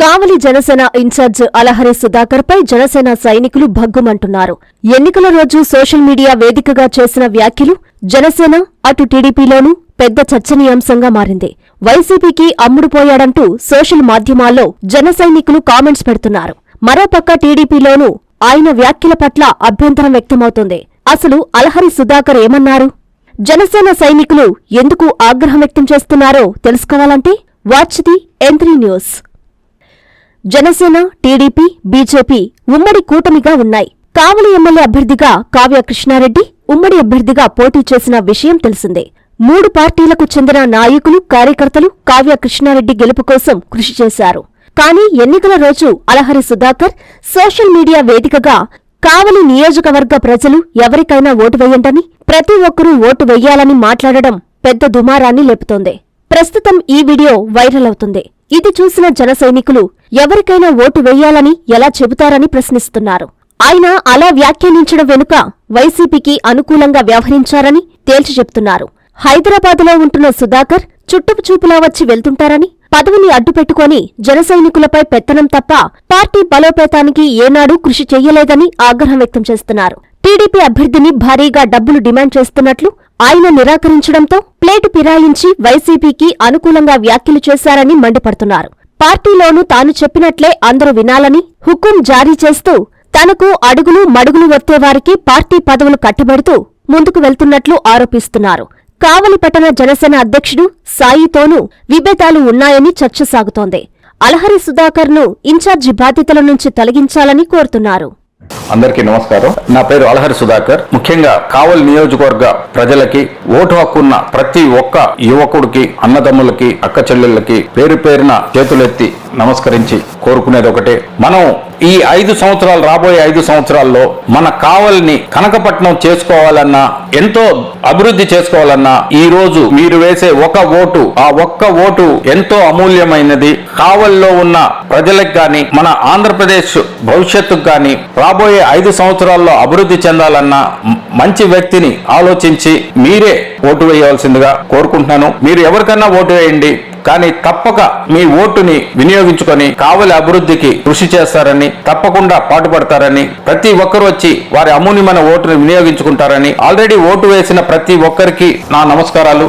కావలి Janasena incharge Alahari Sudhakar పై జనసేన సైనికులు భగ్గుమంటున్నారు. ఎన్నికల రోజు సోషల్ మీడియా వేదికగా చేసిన వ్యాఖ్యలు జనసేన అటు టీడీపీలోనూ పెద్ద చర్చనీయాంశంగా మారింది. వైసీపీకి అమ్ముడుపోయాడంటూ సోషల్ మాధ్యమాల్లో జన సైనికులు కామెంట్స్ పెడుతున్నారు. మరోపక్క టీడీపీలోనూ ఆయన వ్యాఖ్యల పట్ల అభ్యంతరం వ్యక్తమవుతోంది. అసలు అలహరి సుధాకర్ ఏమన్నారు? జనసేన సైనికులు ఎందుకు ఆగ్రహం వ్యక్తం చేస్తున్నారో తెలుసుకోవాలంటే watch the M three news. Janasena TDP BJP ఉమ్మడి కూటమిగా ఉన్నాయి. కావలి ఎమ్మెల్యే అభ్యర్థిగా కావ్య కృష్ణారెడ్డి ఉమ్మడి అభ్యర్థిగా పోటీ చేసిన విషయం తెలిసిందే. మూడు పార్టీలకు చెందిన నాయకులు కార్యకర్తలు కావ్య కృష్ణారెడ్డి గెలుపు కోసం కృషి చేశారు. కానీ ఎన్నికల రోజు అలహరి సుధాకర్ సోషల్ మీడియా వేదికగా కావలి నియోజకవర్గ ప్రజలు ఎవరికైనా ఓటు వేయండని ప్రతి ఒక్కరూ ఓటు వెయ్యాలని మాట్లాడడం పెద్ద దుమారాన్ని లేపుతోంది. ప్రస్తుతం ఈ వీడియో వైరల్ అవుతుంది. ఇది చూసిన జన సైనికులు ఎవరికైనా ఓటు వెయ్యాలని ఎలా చెబుతారని ప్రశ్నిస్తున్నారు. ఆయన అలా వ్యాఖ్యానించడం వెనుక వైసీపీకి అనుకూలంగా వ్యవహరించారని తేల్చి చెప్తున్నారు. హైదరాబాదులో ఉంటున్న సుధాకర్ చుట్టుపు చూపులా వచ్చి వెళ్తుంటారని పదవిని అడ్డుపెట్టుకొని జన సైనికులపై పెత్తనం తప్ప పార్టీ బలోపేతానికి ఏనాడూ కృషి చెయ్యలేదని ఆగ్రహం వ్యక్తం చేస్తున్నారు. టీడీపీ అభ్యర్థిని భారీగా డబ్బులు డిమాండ్ చేస్తున్నట్లు ఆయన నిరాకరించడంతో ప్లేటు పిరాయించి వైసీపీకి అనుకూలంగా వ్యాఖ్యలు చేశారని మండిపడుతున్నారు. పార్టీలోనూ తాను చెప్పినట్లే అందరూ వినాలని హుకుం జారీ చేస్తూ తనకు అడుగులు మడుగులు వచ్చేవారికి పార్టీ పదవులు కట్టబెడుతూ ముందుకు వెళ్తున్నట్లు ఆరోపిస్తున్నారు. కావలి పట్టణ జనసేన అధ్యక్షుడు సాయితోనూ విభేదాలు ఉన్నాయని చర్చ సాగుతోంది. అలహరి సుధాకర్ను ఇన్ఛార్జి బాధ్యతల నుంచి తొలగించాలని కోరుతున్నారు. అందరికీ నమస్కారం. నా పేరు అలహరి సుధాకర్. ముఖ్యంగా కావలి నియోజకవర్గ ప్రజలకి ఓటు హక్కున్న ప్రతి ఒక్క యువకుడికి అన్నదమ్ములకి అక్క చెల్లెళ్ళకి పేరు పేరున చేతులెత్తి నమస్కరించి కోరుకునేది ఒకటే. మనం ఈ ఐదు సంవత్సరాలు రాబోయే ఐదు సంవత్సరాల్లో మన కావలిని కనకపట్నం చేసుకోవాలన్నా ఎంతో అభివృద్ధి చేసుకోవాలన్నా ఈ రోజు మీరు వేసే ఒక ఓటు ఆ ఒక్క ఓటు ఎంతో అమూల్యమైనది. కావలిలో ఉన్న ప్రజలకు కానీ మన ఆంధ్రప్రదేశ్ భవిష్యత్తుకు కానీ రాబోయే ఐదు సంవత్సరాల్లో అభివృద్ధి చెందాలన్నా మంచి వ్యక్తిని ఆలోచించి మీరే ఓటు వేయవలసిందిగా కోరుకుంటున్నాను. మీరు ఎవరికన్నా ఓటు వేయండి కానీ తప్పక మీ ఓటుని వినియోగించుకొని కావలి అభివృద్ధికి కృషి చేస్తారని తప్పకుండా పాటుపడతారని ప్రతి ఒక్కరు వచ్చి వారి అమూల్యమైన ఓటుని వినియోగించుకుంటారని ఆల్రెడీ ఓటు వేసిన ప్రతి ఒక్కరికి నా నమస్కారాలు.